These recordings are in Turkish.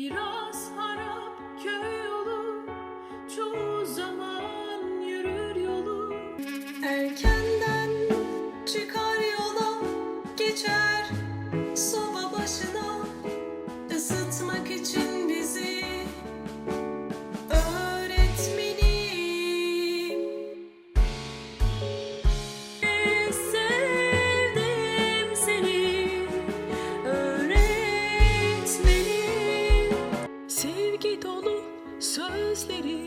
Biraz harap köy yolu, çoğu zaman yürür yolu. Erkenden çıkar yola, geçer soba başına. sevgi dolu sözleri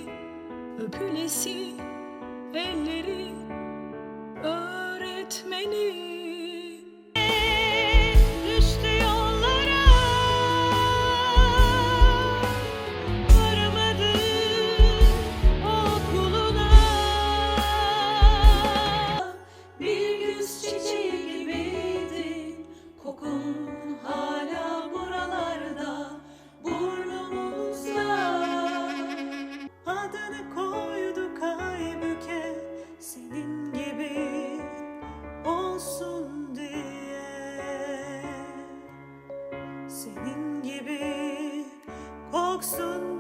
öpülesi elleri öğretmenim soon.